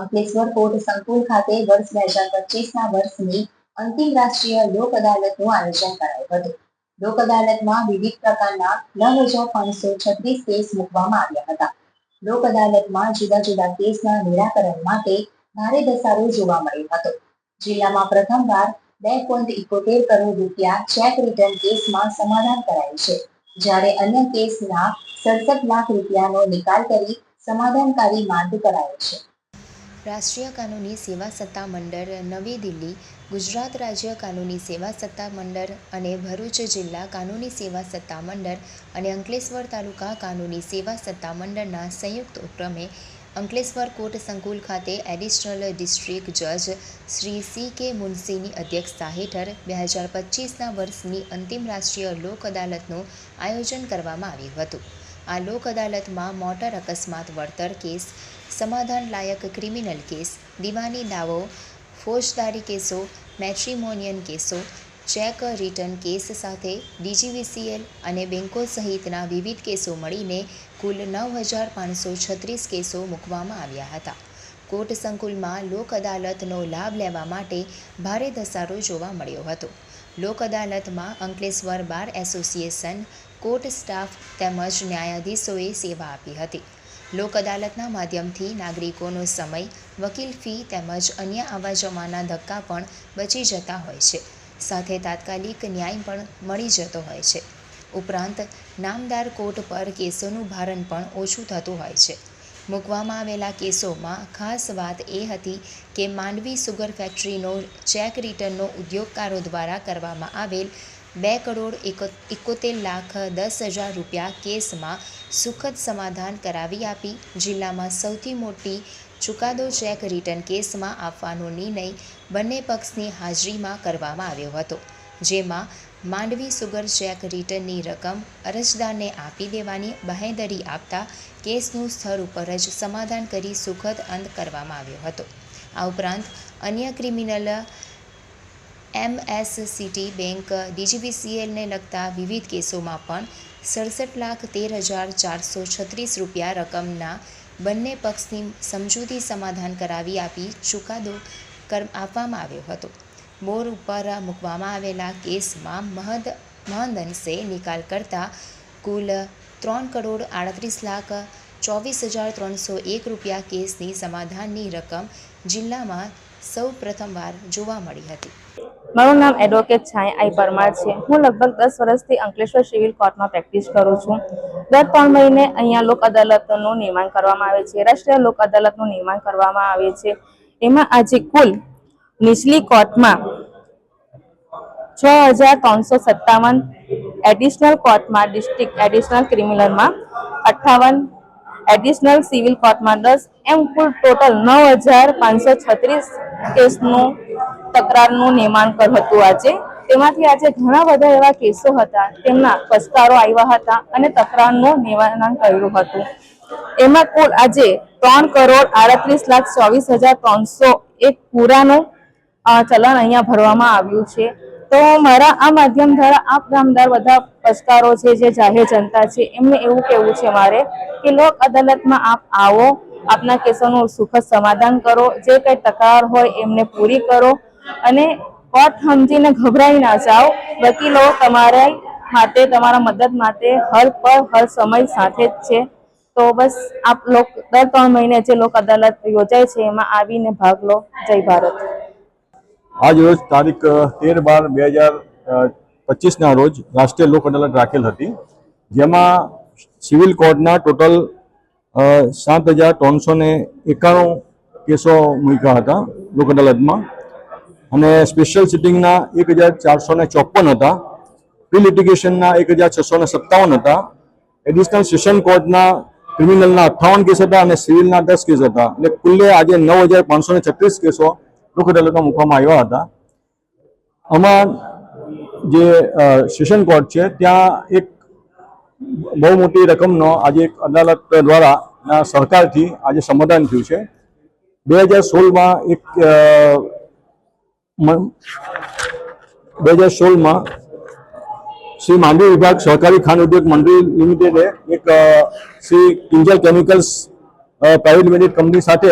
Ankleshwar court સંકુલ ખાતે વર્ષ બે હજાર પચીસના વર્ષની અંતિમ રાષ્ટ્રીય લોક અદાલતનું આયોજન કરાયું હતું. લોક અદાલતમાં વિવિધ પ્રકારના નવ હજાર પાંચસો છત્રીસ કેસ મૂકવામાં આવ્યા હતા. લોક અદાલતમાં જુદા જુદા કેસના નિરાકરણ માટે ભારે ધસારો જોવા મળ્યો હતો. જિલ્લામાં પ્રથમવાર બે પોઈન્ટ ઇકોતેર કરોડ રૂપિયા ચેક રિટર્ન કેસમાં સમાધાન કરાયું છે. જ્યારે અન્ય કેસના સડસઠ લાખ રૂપિયાનો નિકાલ કરી સમાધાનકારી માર્ગ કરાયો છે. રાષ્ટ્રીય કાનૂની સેવા સત્તા મંડળ, નવી દિલ્હી, ગુજરાત રાજ્ય કાનૂની સેવા સત્તા મંડળ અને ભરૂચ જિલ્લા કાનૂની સેવા સત્તા મંડળ અને અંકલેશ્વર તાલુકા કાનૂની સેવા સત્તા મંડળના સંયુક્ત ઉપક્રમે અંકલેશ્વર કોર્ટ સંકુલ ખાતે એડિશનલ ડિસ્ટ્રિક્ટ જજ શ્રી સી કે મુનશીની અધ્યક્ષતા હેઠળ બે હજાર પચીસના વર્ષની અંતિમ રાષ્ટ્રીય લોક અદાલતનું આયોજન કરવામાં આવ્યું હતું. આ લોક અદાલતમાં મોટર અકસ્માત, વળતર કેસ, સમાધાન લાયક ક્રિમિનલ કેસ, દીવાની દાવો, ફોજદારી કેસો, મેટ્રિમોનિયન કેસો, ચેક રિટર્ન કેસ સાથે ડીજીવીસીએલ અને બેન્કો સહિતના વિવિધ કેસો મળીને કુલ નવ હજાર પાંચસો છત્રીસ કેસો મૂકવામાં આવ્યા હતા. કોર્ટ સંકુલમાં લોક અદાલતનો લાભ લેવા માટે ભારે ધસારો જોવા મળ્યો હતો. લોક અદાલતમાં Ankleshwar bar association court staff તેમજ ન્યાયાધીશોએ સેવા આપી હતી. લોક અદાલતના માધ્યમથી નાગરિકોનો સમય, વકીલ ફી તેમજ અન્ય આવા જવાના ધક્કા પણ બચી જતા હોય છે. સાથે તાત્કાલિક ન્યાય પણ મળી જતો હોય છે. ઉપરાંત, નામદાર કોર્ટ પર કેસોનું ભારણ પણ ઓછું થતું હોય છે. મૂકવામાં આવેલા કેસોમાં ખાસ વાત એ હતી કે માંડવી સુગર ફેક્ટરીનો ચેક રિટર્નનો ઉદ્યોગકારો દ્વારા કરવામાં આવેલ બે કરોડ એકો- એકોતેર લાખ દસ હજાર રૂપિયા કેસમાં સુખદ સમાધાન કરાવી આપી. જિલ્લામાં સૌથી મોટી ચુકાદો ચેક રિટર્ન કેસમાં આપવાનો નિર્ણય બંને પક્ષની હાજરીમાં કરવામાં આવ્યો હતો, જેમાં માંડવી સુગર ચેક રિટર્નની રકમ અરજદારને આપી દેવાની બાહેંધરી આપતા કેસનું સ્થળ ઉપર જ સમાધાન કરી સુખદ અંત કરવામાં આવ્યો હતો. આ ઉપરાંત અન્ય ક્રિમિનલ એમએસસીટી બેંક ડીજીવીસીએલને લગતા વિવિધ કેસોમાં પણ સડસઠ લાખ તેર હજાર ચારસો છત્રીસ રૂપિયા રકમના બંને પક્ષની સમજૂતી સમાધાન કરાવી આપી ચુકાદો આપવામાં આવ્યો હતો. બોર ઉપર મૂકવામાં આવેલા કેસમાં મહદ મહદઅંશે નિકાલ કરતા કુલ ત્રણ કરોડ આડત્રીસ લાખ ચોવીસ હજાર ત્રણસો એક રૂપિયા કેસની સમાધાનની રકમ જિલ્લામાં સૌ પ્રથમવાર જોવા મળી હતી. મારું નામ એડવોકેટ છાંય આઈ પરમાર છે. હું લગભગ દસ વર્ષથી અંકલેશ્વર સિવિલ કોર્ટમાં પ્રેક્ટિસ કરું છું. દર ત્રણ મહિને અહીંયા લોક અદાલતનું નિર્માણ કરવામાં આવે છે. રાષ્ટ્રીય લોક અદાલતનું નિર્માણ કરવામાં આવે છે. એમાં આજે કુલ નીચલી કોર્ટમાં છ હજાર ત્રણસો સત્તાવન એડિશનલ કોર્ટમાં ડિસ્ટ્રિક્ટ એડિશનલ ક્રિમિનલમાં અઠ્ઠાવન એડિશનલ સિવિલ કોર્ટમાં દસ. એમ કુલ ટોટલ નવ હજાર પાંચસો છત્રીસ કેસનું તકરારનું નિર્માણ કર હતું આજે. તેમાંથી આજે ઘણા બધા એવા કેસો હતા. તેમના પસ્તારો આવ્યા હતા અને તકરારનું નિવારણ કર્યું હતું. એમાં કુલ આજે ત્રણ કરોડ આડત્રીસ લાખ ચોવીસ હજાર ત્રણસો એક પૂરાનું ચલણ અહીંયા ભરવામાં આવ્યું છે. તો મારા આ માધ્યમ દ્વારા આપ ગામદાર બધા પસ્કારો છે, જે જાહેર જનતા છે, એમને એવું કહેવું છે મારે કે લોક અદાલતમાં આપ આવો, આપના કેસોનું સુખદ સમાધાન કરો. જે કંઈ તકરાર હોય એમને પૂરી કરો. અને કોર્ટ સમજીને ગભરાઈ ના જાઓ. વકીલો તમારા માટે, તમારા મદદ માટે હર પર હર સમય સાથે જ છે. તો બસ આપ લોક, દર ત્રણ મહિને જે લોક અદાલત યોજાય છે, એમાં આવીને ભાગ લો. જય ભારત. આજ રોજ તારીખ તેર બાર બે હજાર પચીસના રોજ રાષ્ટ્રીય લોક અદાલત રાખેલ હતી, જેમાં સિવિલ કોર્ટના ટોટલ સાત હજાર ત્રણસો ને એકાણું કેસો મૂક્યા હતા લોક અદાલતમાં. અને સ્પેશિયલ સિટિંગના એક હજાર ચારસો ને ચોપન હતા. પ્રી લિટિગેશનના એક હજાર છસો ને સત્તાવન હતા. એડિશનલ સેશન કોર્ટના ક્રિમિનલના અઠ્ઠાવન કેસ હતા અને સિવિલના દસ કેસ હતા. એટલે કુલ્લે આજે નવ હજાર પાંચસો ને છત્રીસ કેસો લોક અદાલતમાં મૂકવામાં આવ્યા હતા. આમાં જે સેશન કોર્ટ છે, ત્યાં એક બહુ મોટી રકમનો આજે એક અદાલત દ્વારા સહકારથી આજે સમાધાન થયું છે. બે હજાર સોળમાં એક બે હજાર સોળમાં શ્રી માંડવી વિભાગ સહકારી ખાંડ ઉદ્યોગ મંડળી લિમિટેડે એક Shri Kinjal chemicals private limited company સાથે